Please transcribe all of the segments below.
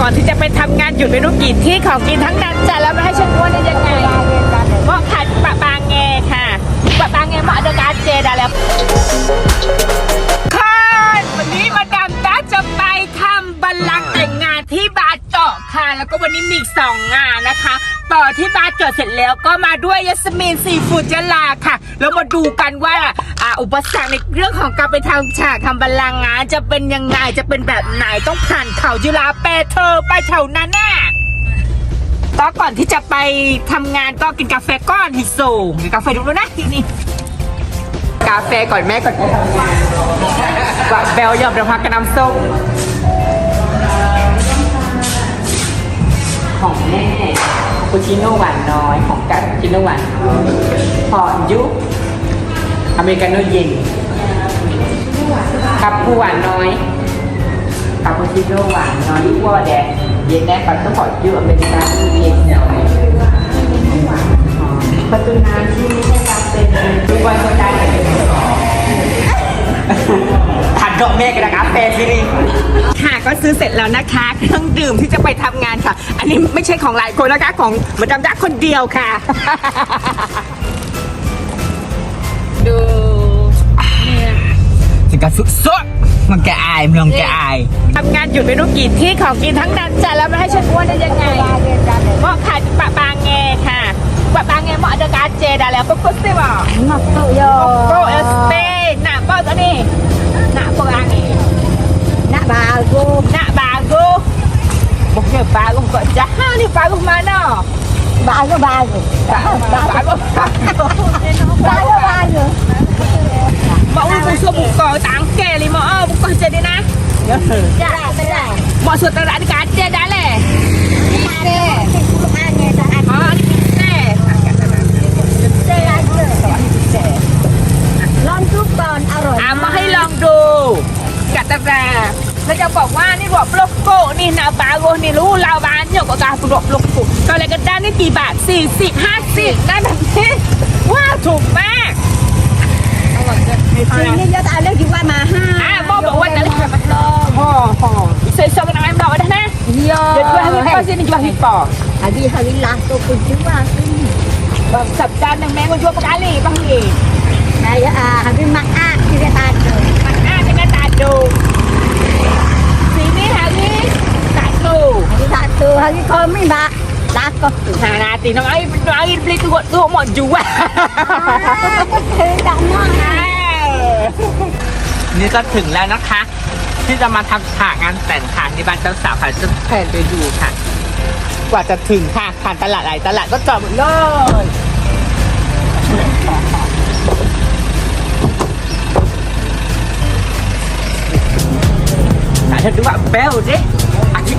ก่อนที่จะไปทำงานหยุดไม่รู้กี่ที่ของกินทั้งนั้นจ้ะแล้วไม่ให้ฉันอ้วนได้ยังไงเพราะขายปะปางแงค่ะปะปางแงเหมาะกับการเจดาแล้ว ต่อที่บาร์เจาะเสร็จแล้วก็มาด้วยยัสมินซีฟูดยะลาค่ะ แล้วมาดูกันว่าอ่าอุปสรรคในเรื่องของการไปทำฉากทำบัลลังก์งานจะเป็นยังไงจะเป็นแบบไหนต้องผ่านเขาจุฬาแปรเธอไปแถวนั้นน่ะก็ก่อนที่จะไปทำงานก็กินกาแฟก้อนฮิโซกินกาแฟดูแล้วนะที่นี่กาแฟก่อนแม่ก่อนไปทำงานว่าเบลยอมรับพักกระน้ำส้มของแม่ ปูชิโน่หวานน้อยของกัดปูชิโน่หวานหอนยุอเมริกาโน่เย็นคับผู้หวานน้อยคาปูชิโน่หวานน้อยวัวแดงเย็นแน่ปันต้องขอยืมอเมริกาโน่เย็นหน่อยประตูน้ำที่ไม่ใช่กาเป็น ก็ซื้อเสร็จแล้วนะคะเครื่องดื่มที่จะไปทำงานค่ะ อันนี้ไม่ใช่ของหลายคนนะคะของมาดามยักษ์คนเดียวค่ะ ดูเนี่ยถึงกับสุดสดมันแกอายเมืองแกอาย ทำงานหยุดไม่รู้กี่ที่ของกินทั้งนั้นจ้ะแล้วไม่ให้ฉันอ้วนได้ยังไงเพราะขายปะปางแงค่ะปะปางแงเหมาะกับการเจดาแล้วก็ปุ๊บสิบอก Ngọc tự do โกเอสเตหน้าป้าตัวนี้หน้าปางแง Nạ bà cô หน้าบาโกบอกเนี่ยบาโกก็จะห้านี่บาโก บอกว่านี่บอกโลโก้นี่นาบาโกนี่รู้ลาวบานเนี่ยก็การปลอกโลโก้ตอนแรกก็ได้นี่กี่บาท40 50ได้แบบนี้ว้าถูกมาก Thì như cho tao lấy chuyện qua mà ha อะโมบอกว่าจะเล่นแบบมันห่อห่อเซ็นซองกันอะไรบอกได้นะเดี๋ยวช่วยให้พี่ป้าซินี่ช่วยให้ปอ À đi hơi đi lạc tôi cũng chứ qua แบบสัปดาห์หนึ่งแม่ก็ช่วยปากกาศเลีบางที Này à hơi đi mặc ác thì cái ta rồi มันอ้าจะกระตาดู ปลีตัวตัวหมดอยู่อะ Thế đã ngon นี่ก็ถึงแล้วนะคะ ที่จะมาทำฉากงานแต่งค่ะที่บ้านเจ้าสาวค่ะจะแผนไปดูค่ะ กว่าจะถึงค่ะผ่านตลาดหลายตลาดก็จอดหมดเลยแต่เธอดูว่าเบลดิ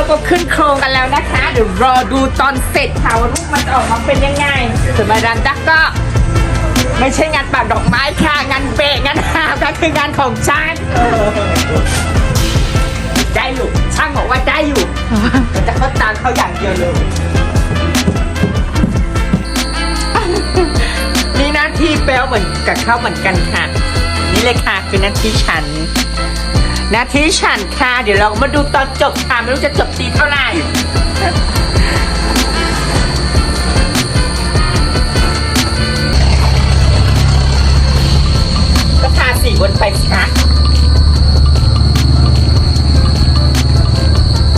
เราก็ขึ้นโครงกันแล้วนะคะ เดี๋ยวรอดูตอนเสร็จค่ะว่ารูปมันจะออกมาเป็นยังไงส่วนมาดันจักก็ ไม่ใช่งานปักดอกไม้ค่ะ งานเปะงานหาบก็คืองานของช่างเออได้อยู่ช่างบอกว่าได้อยู่แต่เขาตามเขาอย่างเดียวเลยนี่หน้าที่เปลวเหมือนกับเขาเหมือนกันค่ะ นี่เลยค่ะคือหน้าที่ฉัน หน้าที่ฉันค่ะ เดี๋ยวเรามาดูตอนจบค่ะ ไม่รู้จะจบตีเท่าไหร่ก็ทาสีบนไปสิคะ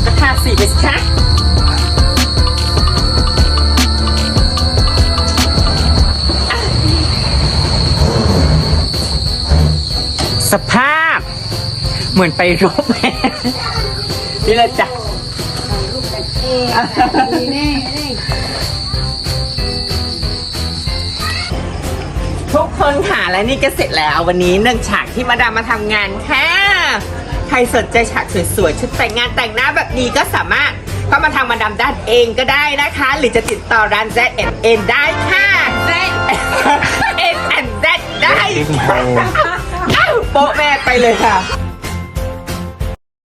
ก็ทาสีไปสิคะ เหมือนไปรบนี่แหละจ้ะทุกคนค่ะและนี่ก็เสร็จแล้ววันนี้หนึ่งฉากที่มาดามมาทำงานค่ะ ใครสนใจฉากสวยๆชุดแต่งงานแต่งหน้าแบบนี้ก็สามารถก็มาทางมาดามด้านเองก็ได้นะคะ หรือจะติดต่อร้าน Z N ได้ค่ะ Z N Z ได้ Big hole. อ้าวโป๊ะแม่ไปเลยค่ะ